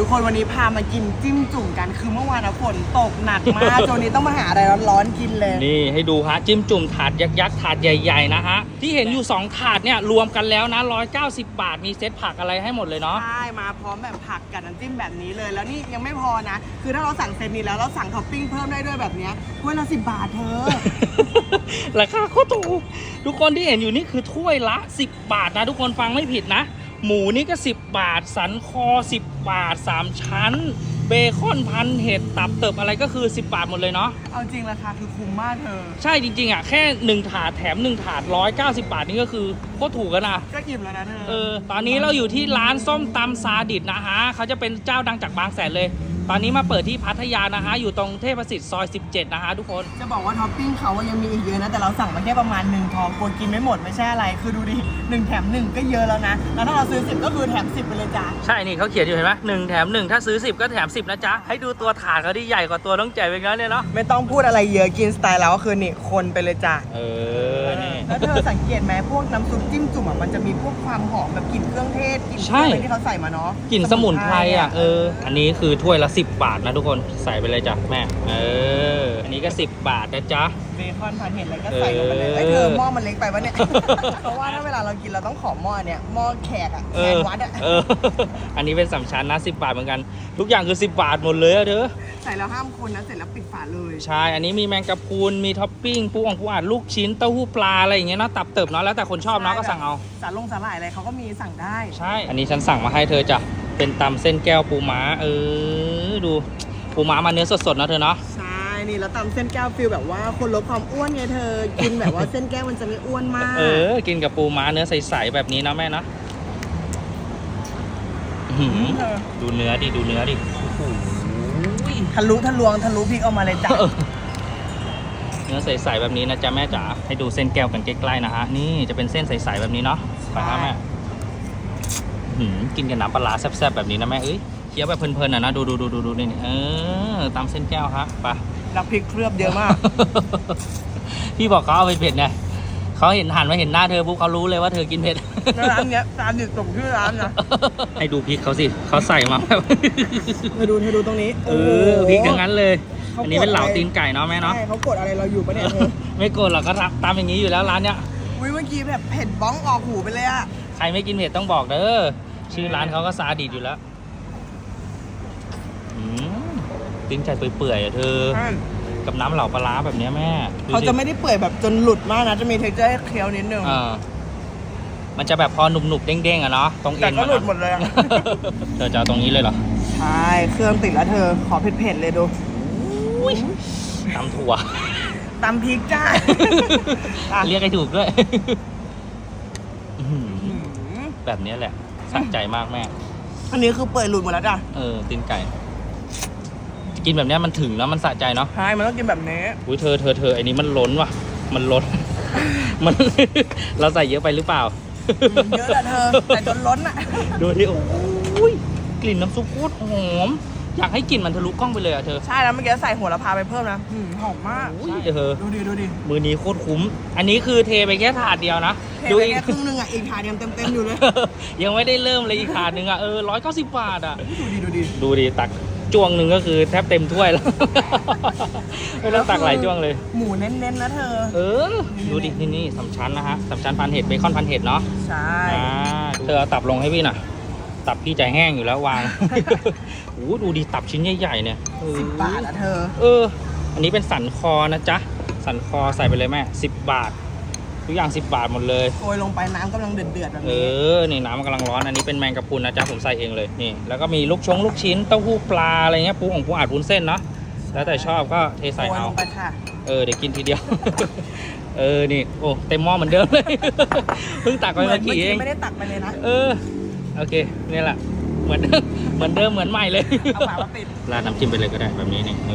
ทุกคนวันนี้พามากินจิ้มจุ่มกันคือเมื่อวานอะฝนตกหนักมากจนนี้ต้องมาหาอะไรร้อนๆกินเลย นี่ให้ดูฮะจิ้มจุ่มถาดยักษ์ๆถาดใหญ่ๆนะฮะที่เห็นอยู่ 2 ถาดเนี่ยรวมกันแล้วนะ 190 บาท มีเซตผักอะไรให้หมดเลยเนาะใช่มาพร้อมแบบผักกับน้ำจิ้มแบบนี้เลย แล้วนี่ยังไม่พอนะ คือถ้าเราสั่งเซตนี้แล้วเราสั่งท็อปปิ้งเพิ่มได้ด้วยแบบเนี้ยถ้วยละสิบบาทเธอราคาโคตรถูกทุกคนที่เห็นอยู่นี่คือถ้วยละ 10 บาทนะทุกคนฟังไม่ผิดนะ หมูนี่ก็ 10 บาท สันคอ 10 บาท 3 ชั้น เบคอนพันเห็ดตับเติบอะไรก็คือ 10 บาทหมดเลยเนาะ เอาจริงราคาคือคุ้มมากเธอ ใช่จริง ๆ อะ แค่ 1 ถาดแถม 1 ถาด 190 บาทนี่ก็คือโคตรถูกกันนะ ก็อิ่มแล้วนะเธอ เออ ตอนนี้เราอยู่ที่ร้านส้มตำซาดิสนะฮะเขาจะเป็นเจ้าดังจากบางแสนเลย ตอนนี้มาเปิดที่พัทยานะฮะ อยู่ตรงเทพประสิทธิ์ซอย 17 นะฮะทุกคน จะบอกว่าท็อปปิ้งเขาอะยังมีอีกเยอะนะ แต่เราสั่งมาแค่ประมาณหนึ่งทองกลัวกินไม่หมดไม่ใช่อะไร คือดูดิหนึ่งแถมหนึ่งก็เยอะแล้วนะ แล้วถ้าเราซื้อสิบก็คือแถมสิบไปเลยจ้าใช่นี่เขาเขียนอยู่เห็นไหมหนึ่งแถมหนึ่งถ้าซื้อ 10 ก็แถม 10 นะจ๊ะ ให้ดูตัวถาดเขาที่ใหญ่กว่าตัวน้องแจ๋วอีกแล้วเนี่ยเนาะไม่ต้องพูดอะไรเยอะกินสไตล์เราก็คือนี่คนไปเลยจ้าเออนี่ แล้วเธอสังเกตไหมพวกน้ำซุปจิ้มจุ่มอะมันจะมีพวกความหอมแบบกลิ่นเครื่องเทศกลิ่นเคใช่รื่องอะไรที่เขาใส่มาเนาะกลิ่นสมุนไพรอะเออ อันนี้คือถ้วยละ10บาทนะทุกคนใส่ไปเลยจ้ะแม่ เออ อันนี้ก็ 10 บาทนะจ๊ะ เบคอนพันเห็ดอะไรก็ใส่ลงไปเลยเออไอ้ยเธอหม้อมันเล็กไปวะเนี่ย เพราะว่าถ้าเวลาเรากินเราต้องขอหม้อเนี่ยหม้อแขกอะเอแขอกวัดอะเออ อันนี้เป็นสามชั้นนะ 10 บาทเหมือนกัน ทุกอย่างคือ 10 บาทหมดเลยอะเด้อ ใส่แล้วห้ามคนนะเสร็จแล้วปิดฝาเลยใช่ อันนี้มีแมงกะพรุน มีท็อปปิ้ง ปูอ่องปูอัดลูกชิ้น เต้าหู้ปลาอะไรอย่างเงี้ยเนาะ ตับเติบเนาะ แล้วแต่คนชอบเนาะก็สั่งเอา สาลงสาหร่ายอะไรเขาก็มีสั่งได้ ใช่ อันนี้ฉันสั่งมาให้เธอจ้ะ เป็นตำเส้นแก้วปูม้า เออ ดู ปูม้ามาเนื้อสดๆนะเธอเนาะ ใช่ นี่แล้วตำเส้นแก้วฟิลแบบว่าคนลดความอ้วนไงเธอ กินแบบว่าเส้นแก้วมันจะไม่อ้วนมากเออ กินกับปูม้าเนื้อใสๆแบบนี้นะแม่นะอื้อหือเธอดูเนื้อดิดูเนื้อดิทะลุทะลวงทะลุพริกออกมาเลยจ้ะ เนื้อใสๆแบบนี้นะจ๊ะแม่จ๋าให้ดูเส้นแก้วกันใกล้ๆนะฮะนี่จะเป็นเส้นใสๆแบบนี้เนาะไปครับแม่อื้อหือกินกับน้ำปลาร้าแซ่บๆแบบนี้นะแม่เอ้ยเคี้ยวแบบเพลินๆอะนะดูดูดูดูดูนี่นี่เออตามเส้นแก้วฮะไป แล้วพริกเคลือบเยอะมาก พี่บอกเขาเอาไปเผ็ดไงเขาเห็นหันมาเห็นหน้าเธอปุ๊บเขารู้เลยว่าเธอกินเผ็ด แล้วร้านเนี้ยจานหนึ่งตกชื่อร้านนะให้ดูพริกเขาสิเขาใส่มาแบบเธอดูเธอดูตรงนี้เออพริกทั้งนั้นเลย เขาอันนี้เป็นเหลากดอะไรตีนไก่เนาะแม่เนาะใช่เขากดอะไรเราอยู่ปะเนี่ยเธอไม่โกรธหรอกก็ทำตามอย่างนี้อยู่แล้วร้านเนี้ยอุ้ยเมื่อกี้แบบเผ็ดบ้องออกหูไปเลยอะใครไม่กินเผ็ดต้องบอกเด้อชื่อร้านเขาก็ซาดิสอยู่แล้วอืม ตีนไก่เปื่อยๆอะเธอกับน้ำเหล่าปลาร้าแบบเนี้ยแม่ดูเขาจะไม่ได้เปื่อยแบบจนหลุดมากนะ จะมีเท็กเจอร์ให้เคี้ยวนิดนึง เออมันจะแบบพอหนุบๆเด้งๆอะเนาะตรงเอ็นก็มันหลุดหมดเลยอะ เธอจะเอาตรงนี้เลยเหรอใช่ เครื่องติดแล้วเธอ ขอเผ็ดๆเลยดูตำถั่ว ตำพริกจ้า อะ เรียกให้ถูกด้วย อื้อหือแบบเนี้ยแหละสะใจมากแม่ อันนี้คือเปื่อยหลุดหมดแล้วจ้ะ เออตีนไก่ กินแบบเนี้ยมันถึงแล้วมันสะใจเนาะใช่มันต้องกินแบบนี้อุ้ยเธอเธอเธอไอ้นี้มันล้นว่ะ มันล้น มัน เราใส่เยอะไปหรือเปล่าอืมเยอะแหละเธอแต่จนล้นอะดูดิโอ้ยกลิ่นน้ำซุปโคตรหอม อยากให้กลิ่นมันทะลุกล้องไปเลยอะเธอ ใช่แล้วเมื่อกี้ใส่หัวละพาไปเพิ่มนะอืมหอมมากอุ้ยเธอ ดูดิดูดิมือนี้โคตรคุ้ม อันนี้คือเทไปแค่ถาดเดียวนะเทดูไปอีก แค่ครึ่งนึงอะอีกถาดยังเต็มๆอยู่เลยยังไม่ได้เริ่มเลยอีกถาดหนึ่งอะเออร้อยเก้าสิบบาทอะ ดูดิดูดิดูดิตัก จ้วงหนึ่งก็คือแทบเต็มถ้วยแล้วไม่ต้องตักหลายจ้วงเลย หมูเน้นๆนะเธอ เออ ดูดิที่นี่สามชั้นนะฮะสามชั้นพันเห็ดเบคอนพันเห็ดเนาะ ใช่อ่าเธอเอาตับลงให้พี่หน่อย ตับพี่ใจแห้งอยู่แล้ววางโอ้โหดูดิตับชิ้นใหญ่ๆเนี่ยเออสิบบาทอะเธอ เออ อันนี้เป็นสันคอนะจ๊ะ สันคอใส่ไปเลยแม่สิบบาท ทุกอย่างสิบบาทหมดเลย โกยลงไปน้ำกำลังเดือดๆแบบเอนี้อ นี่น้ำมันกำลังร้อน อันนี้เป็นแมงกะพรุนนะจ๊ะผมใส่เองเลย นี่ แล้วก็มีลูกชงลูกชิ้น เต้าหู้ปลาอะไรเงี้ย ปูของปูอัดปูนเส้นเนาะ แล้วแต่ชอบก็เทใส่โกยเอา ลงไปค่ะ เออ เดี๋ยวกินทีเดียว เออ นี่ โอ้ เต็มหม้อเหมือนเดิมเลย เพิ่งตักไปเหมือเมื่นอเมื่อกี้เอกี้ง ไม่ได้ตักไปเลยนะ เออ โอเค นี่แหละ เหมือนเดิมเหมือนเดิมเหมือนใหม่เลยเอาฝามาปิดราดน้ำจิ้มไปเลยก็ได้แบบนี้นี่เอ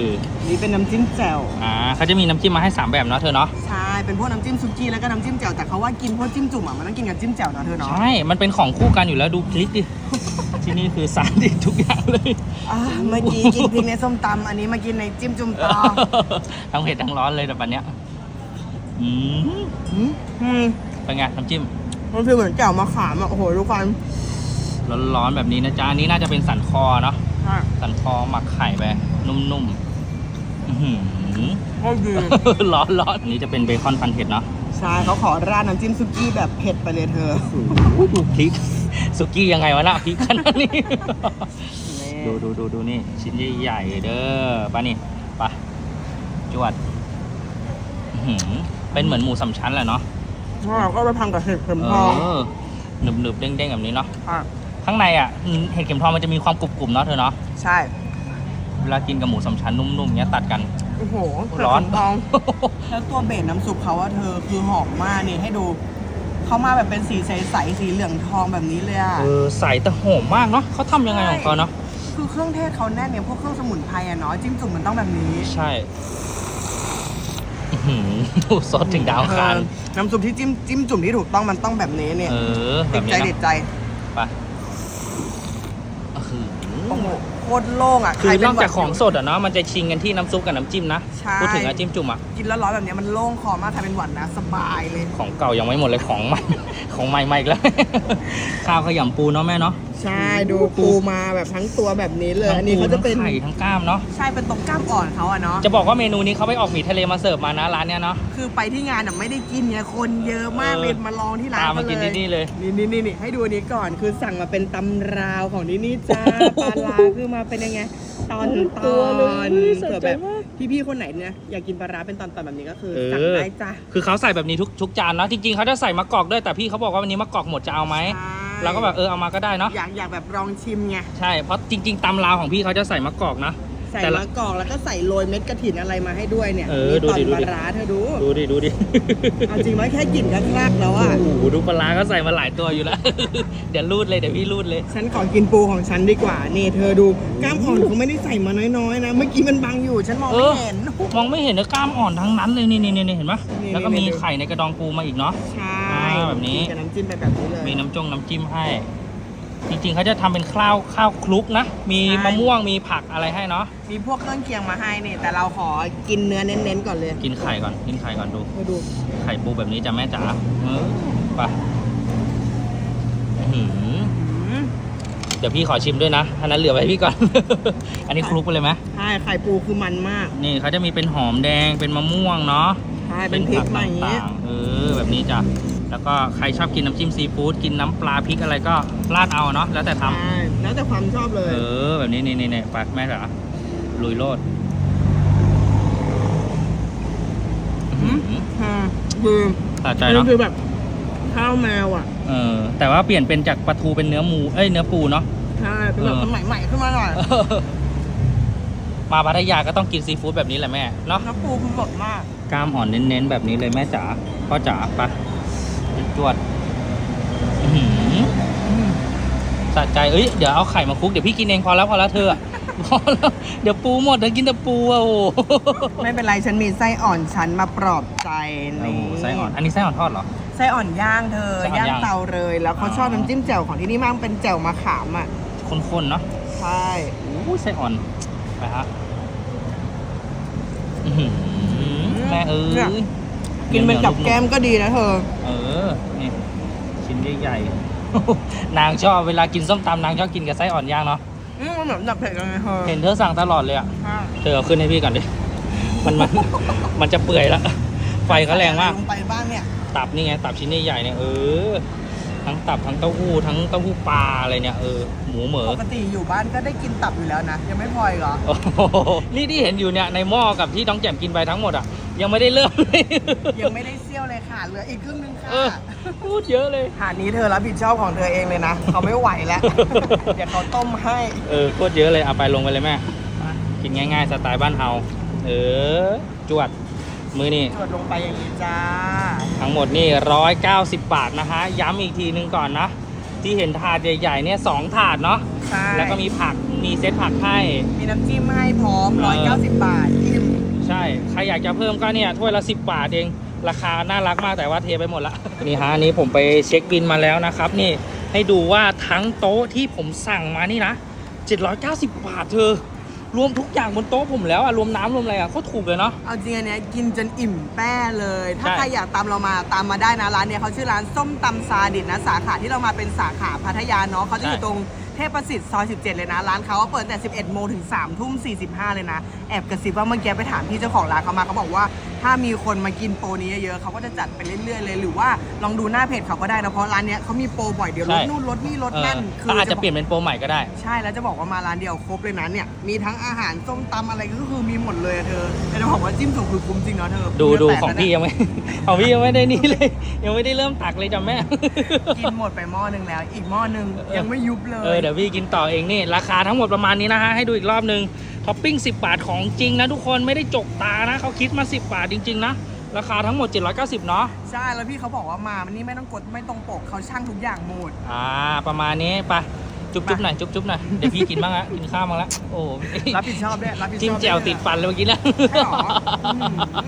อนี่เป็นน้ำจิ้มแจ่วอ่าเขาจะมีน้ำจิ้มมาให้3แบบเนาะเธอเนาะใช่เป็นพวกน้ำจิ้มซุกี้แล้วก็น้ำจิ้มแจ่วแต่เขาว่ากินพวกจิ้มจุ่มอะมันต้องกินกับจิ้มแจ่วนะเธอเนาะใช่มันเป็นของคู่กันอยู่แล้วดูพริกดิที่นี่คือสารดิทุกอย่างเลยอ่าเมื่อกี้กินพริกในส้มตำอันนี้มากินในจิ้มจุ่มต่อทั้งเผ็ดทั้งร้อนเลยแต่ปันเนี้ยอืมอืมอืมเป็นไงน้ำจิ้มมันคือเหมือนแจ่วมะขามอะโอ้โหทุกคน ร้อนๆแบบนี้นะจ๊ะอันนี้น่าจะเป็นสันคอเนาะใช่สันคอหมักไข่ไปนุ่มๆอื้อหือโคตรดี ร้อนร้อนอันนี้จะเป็นเบคอนพันเผ็ดเนาะใช่เขาขอราดน้ำจิ้มซุกี้แบบเผ็ดไปเลยเธอดูพริกสุกี้ยังไงวะน่ะพริกขนาดนี้นี่ดูดูดูดูนี่ ชิ้นใหญ่ๆเด้อปะนี่ปะจวดอื้อหือเป็นเหมือนหมูสามชั้นแหละเนาะเราก็ไปพังกับเห็ดเข็มเอทองอหนึบหนึบๆเด้งๆแบบนี้เนาะ อะ ข้างในอะอืมเห็ดเข็มทองมันจะมีความกรุบๆเนาะเธอเนาะใช่เวลากินกับหมูสามชั้นนุ่มๆเงี้ยตัดกัน โอ้โหร้อนเห็ดเข็มทอง แล้วตัวเบสน้ำซุปเขาอะเธอคือหอมมากนี่ให้ดูเขามาแบบเป็นสีใสๆสีเหลืองทองแบบนี้เลยอะเออใส่แต่หอมมากเนาะเขาทำยังไงของเขาเนาะคือเครื่องเทศเขาแน่นเนี่ยพวกเครื่องสมุนไพรอะเนาะจิ้มจุ่มมันต้องแบบนี้ใช่อื้อหือซดถึงดาวอังคารเออน้ำซุปที่จิ้มจิ้มจุ่มที่ถูกต้องมันต้องแบบนี้เนี่ยเออแบติดบใจนี้ติดนะใจไปอื้อหือ โอ้โหโคตรโล่งอะคือใรเป็นนอกจากหวัดของสดอะเนาะมันจะชิงกันที่น้ำซุปกับน้ำจิ้มนะใช่ พูดถึงน้ำจิ้มจุ่มอะกินแล้วร้อนแบบเนี้ยมันโล่งคอมากใครเป็นหวัดนะสบายเลย ของเก่ายังไม่หมดเลยของใหม่ ของใหม่มาอีกแล้ว ข้าวขยำปูเนาะแม่เนาะ ใช่ดูปูมาแบบทั้งตัวแบบนี้เลย อันนี้เขาจะเป็นทั้งไข่ทั้งกล้ามเนาะใช่เป็นตรงกล้ามอ่อนเขาอะเนาะจะบอกว่าเมนูนี้เขาไปออกหมีทะเลมาเสิร์ฟมานะร้านเนี้ยเนาะคือไปที่งานอะไม่ได้กินไงคนเยอะมากเออเลยมาลองที่ร้านตามมาเขกินเลยที่นี่เลยนี่นี่นี่นี่ให้ดูอันนี้ก่อนคือสั่งมาเป็นตำราวของที่นี่จ้าปลาลาคือมาเป็นยังไงตอนตอนเผื่อแบบพี่ๆคนไหนเนี่ยอยากกินปลาร้าเป็นตอนตอนๆแบบนี้ก็คือเออสั่งได้จ้าคือเขาใส่แบบนี้ทุกทุกจานเนาะจริงๆเขาจะใส่มะกอกด้วยแต่พี่เขาบอกว่าวันนี้มะกอกหมดจะเอาไหม เราก็แบบเออเอามาก็ได้เนาะอยากอยากแบบลองชิมไงใช่เพราะจริง ๆตำลาวของพี่เขาจะใส่มะกอกนะ ใส่แต่ละมะกอกแล้วก็ใส่โรยเม็ดกระถินอะไรมาให้ด้วยเนี่ยเออมีดูตอนดิดูปดิลาร้าเธอดูดูดิดูดิเอาจริงไหมแค่กลิ่นก็คลากแล้วอะโอ้โหดูปลาร้าก็ใส่มาหลายตัวอยู่แล้ว เดี๋ยวรูดเลยเดี๋ยวพี่รูดเลย ฉันขอกินปูของฉันดีกว่านี่เธอดูกล้ามอ่อนเขาไม่ได้ใส่มาน้อยๆนะเมื่อกี้มันบังอยู่ฉันมองเอไม่อ เห็น มองไม่เห็นนะกล้ามอ่อนทั้งนั้นเลยนี่นี่นี่เห็นปะนี่แล้วก็นี่มีดู ไข่ในกระดองปูมาอีกเนาะ ใช่อ่า แบบนี้กิกับน้ำจิ้มไปแบบนี้เลย มีน้ำจงน้ำจิ้มให้ จริงๆเขาจะทำเป็นข้าวข้าวคลุกนะ มีใช่ มะม่วงมีผักอะไรให้เนาะ มีพวกเครื่องเคียงมาให้นี่ แต่เราขอกินเนื้อเน้นๆก่อนเลยกินไข่ก่อน กินไข่ก่อนดูเธอดูไข่ปูแบบนี้จะแม่จ๋าเออไปอื้อหืออืมเดี๋ยวพี่ขอชิมด้วยนะอันนั้นเหลือไว้ให้พี่ก่อน อันนี้คลุกไปเลยไหมใช่ไข่ปูคือมันมากนี่เขาจะมีเป็นหอมแดง เป็นมะม่วงเนาะ ใช่เป็นพริกมาอย่างต่นี้างๆเออแบบนี้จ้ะ แล้วก็ใครชอบกินน้ำจิ้มซีฟู้ดกินน้ำปลาพริกอะไรก็ราดเอาเนาะแล้วแต่ทำ ใช่แล้วแต่ความชอบเลย เออ แบบนี้นี่นี่นี่ไปแม่จ๋าลุยโลดหืมอื้อหืออืมคือสะใจนี่เนาะคือแบบข้าวแมวอะเออแต่ว่าเปลี่ยนเป็นจากปลาทูเป็นเนื้อหมูเอ้ยเนื้อปูเนาะ ใช่เป็นแบบเออ สมัยใหม่ขึ้นมาหน่อยมาพัทยาก็ต้องกินซีฟู้ดแบบนี้แหละแม่เนาะ น้ำปูคือสดมาก กล้ามอ่อนเน้นๆแบบนี้เลยแม่จ๋าพ่อจ๋าไป จวดอื้อหือสะใจ เอ้ย เดี๋ยวเอาไข่มาคลุก เดี๋ยวพี่กินเองพอแล้วพอแล้วเธออะพอแล้วเดี๋ยวปูหมดเดี๋ยวกินแต่ปูอะโอ้โหไม่เป็นไรฉันมีไส้อ่อนฉันมาปลอบใจโอ้นี่โหไส้อ่อน อันนี้ไส้อ่อนทอดเหรอ ไส้อ่อนย่างเธอไส้อ่อนย่างย่างเตาเลย แล้วเขาอ๋อชอบน้ำจิ้มแจ่วของที่นี่มากเป็นแจ่วมะขามอะข้นๆเนาะ ใช่อู้ไส้อ่อน ไปฮะอื้อหือแม่เอ้ย กินเป็นกับแก้มก็ดีนะเธอ เออ นี่ ชิ้นใหญ่ๆ นางชอบเวลากินส้มตำนางชอบกินกับไส้อ่อนย่างเนาะอืมมันเหมือนดับเผ็ดเลยเธอเห็นเธอสั่งตลอดเลยอะใช่เธอเอาขึ้นให้พี่ก่อนดิ มันมัน มันจะเปื่อยแล้วไฟเขาแรงมาก ลงไปบ้างเนี่ย ตับนี่ไง ตับชิ้นใหญ่ๆเนี่ยเออ ทั้งตับทั้งเต้าหู้ทั้งเต้าหู้ปลาอะไรเนี่ยเออ หมูเหมอ ปกติอยู่บ้านก็ได้กินตับอยู่แล้วนะ ยังไม่พออีกเหรอ โอ้โหนี่ที่เห็นอยู่เนี่ยในหม้อกับที่น้องแจ่มกินไปทั้งหมดอะ ยังไม่ได้เริ่มเลยยังไม่ได้เซี่ยวเลยค่ะ เหลืออีกครึ่งนึงค่ะเออพูดเยอะเลยถาดนี้เธอรับผิดชอบของเธอเองเลยนะ เขาไม่ไหวแล้ว เดี๋ยวเขาต้มให้ เออโคตรเยอะเลยเอาไปลงไปเลยแม่ กินง่ายๆสไตล์บ้านเฮา เออ จวด มือนี่ จวดลงไปอย่างนี้จ้า ทั้งหมดนี่ร้อยเก้าสิบบาทนะฮะ ย้ำอีกทีนึงก่อนนะ ที่เห็นถาดใหญ่ๆเนี่ยสองถาดเนาะใช่แล้วก็มีผัก มีเซตผักให้ มีน้ำจิ้มให้พร้อมเออ190บาทอิ่ม ใช่ ใครอยากจะเพิ่มก็เนี่ยถ้วยละ10 บาทเอง ราคาน่ารักมากแต่ว่าเทไปหมดละ นี่ฮะอันนี้ผมไปเช็คบินมาแล้วนะครับ นี่ให้ดูว่าทั้งโต๊ะที่ผมสั่งมานี่นะ790 บาทเธอ รวมทุกอย่างบนโต๊ะผมแล้วอะรวมน้ำรวมอะไรอะโคตรถูกเลยเนาะ เอาจริงอันเนี้ยกินจนอิ่มแป้เลย ถ้าใช่ ใครอยากตามเรามาตามมาได้นะร้านเนี้ยเขาชื่อร้านส้มตำซาดิสนะสาขาที่เรามาเป็นสาขาพัทยาเนาะเขาจะอยู่ตรงเทพประสิทธิ์ซอย 17 เลยนะ ร้านเขาเปิดแต่ 11 โมงถึง3ทุ่ม45 เลยนะ แอบกระซิบว่าเมื่อกี้ไปถามพี่เจ้าของร้านเขามาเขาบอกว่า ถ้ามีคนมากินโปรนี้เยอะๆเขาก็จะจัดไปเรื่อยๆเลย หรือว่าลองดูหน้าเพจเขาก็ได้นะเพราะร้านเนี้ยเขามีโปรบ่อยเดี๋ยวลดใช่ นู่นลดนี่ลดเออนั่นก็อาจจะเปลี่ยนเป็นโปรใหม่ก็ได้ ใช่แล้วจะบอกว่ามาร้านเดียวครบเลยนะเนี่ยมีทั้งอาหารส้มตำอะไรก็คือมีหมดเลยอะเธอแต่จะบอกว่าจิ้มสุกคือคุ้มจริงเนาะเธอดูเนื้ดูแตกของแล้วพี่เนี่ยยังไม่ ของพี่ยังไม่ได้นี่เลย ยังไม่ได้เริ่มตักเลยจ้ะแม่ กินหมดไปหม้อหนึ่งแล้ว อีกหม้อหนึ่งยังไม่ยุบเลยเออเดี๋ยวพี่กินต่อเองนี่ ราคาทั้งหมดประมาณนี้นะฮะ ให้ดูอีกรอบนึง ท็อปปิ้ง 10 บาทของจริงนะทุกคนไม่ได้จกตานะเขาคิดมา 10 บาทจริง ๆ นะ ราคาทั้งหมด 790 เนาะใช่แล้วพี่เขาบอกว่ามามันนี่ไม่ต้องกดไม่ตรงปกเขาช่างทุกอย่างหมดอ่า ประมาณนี้ไปจุ๊บจุ๊บหน่อยจุ๊บจุ๊บหน่อยเดี๋ยวพี่กินบ้างละกินข้าวบ้างละโอ้รับผิดชอบด้วยรับผิดชอบจิ้มแจ่วด้วยติดฟันเลยเมื่อกี้นะใช่หรออืม